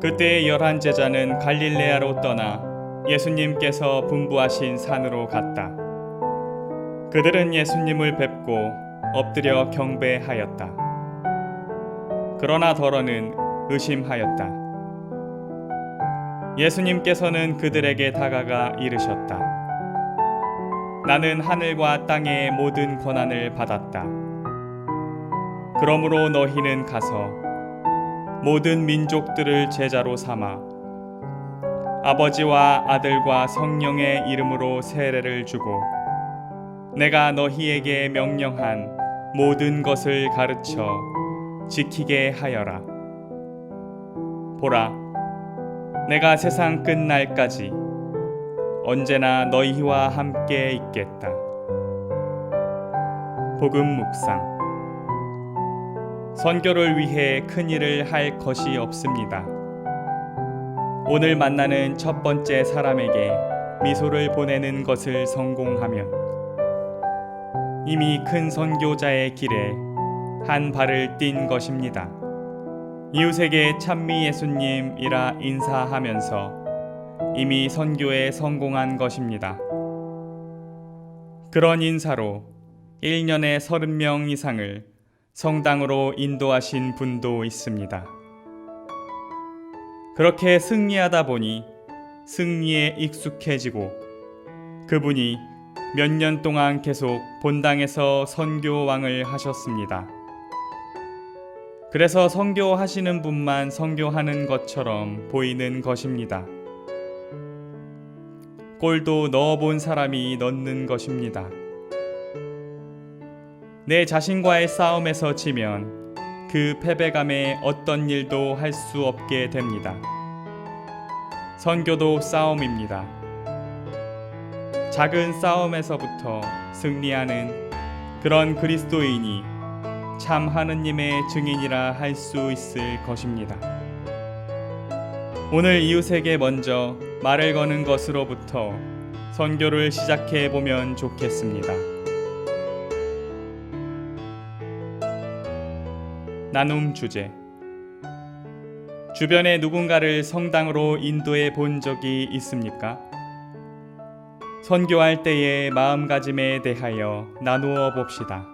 그때 열한 제자는 갈릴레아로 떠나 예수님께서 분부하신 산으로 갔다. 그들은 예수님을 뵙고 엎드려 경배하였다. 그러나 더러는 의심하였다. 예수님께서는 그들에게 다가가 이르셨다. 나는 하늘과 땅의 모든 권한을 받았다. 그러므로 너희는 가서 모든 민족들을 제자로 삼아 아버지와 아들과 성령의 이름으로 세례를 주고 내가 너희에게 명령한 모든 것을 가르쳐 지키게 하여라. 보라, 내가 세상 끝날까지 언제나 너희와 함께 있겠다. 복음 묵상 선교를 위해 큰 일을 할 것이 없습니다. 오늘 만나는 첫 번째 사람에게 미소를 보내는 것을 성공하면 이미 큰 선교자의 길에 한 발을 띈 것입니다. 이웃에게 찬미 예수님이라 인사하면서 이미 선교에 성공한 것입니다. 그런 인사로 1년에 30명 이상을 성당으로 인도하신 분도 있습니다. 그렇게 승리하다 보니 승리에 익숙해지고 그분이 몇 년 동안 계속 본당에서 선교왕을 하셨습니다. 그래서 선교하시는 분만 선교하는 것처럼 보이는 것입니다. 골도 넣어본 사람이 넣는 것입니다. 내 자신과의 싸움에서 지면 그 패배감에 어떤 일도 할 수 없게 됩니다. 선교도 싸움입니다. 작은 싸움에서부터 승리하는 그런 그리스도인이 참 하느님의 증인이라 할 수 있을 것입니다. 오늘 이웃에게 먼저 말을 거는 것으로부터 선교를 시작해 보면 좋겠습니다. 나눔 주제 주변에 누군가를 성당으로 인도해 본 적이 있습니까? 선교할 때의 마음가짐에 대하여 나누어 봅시다.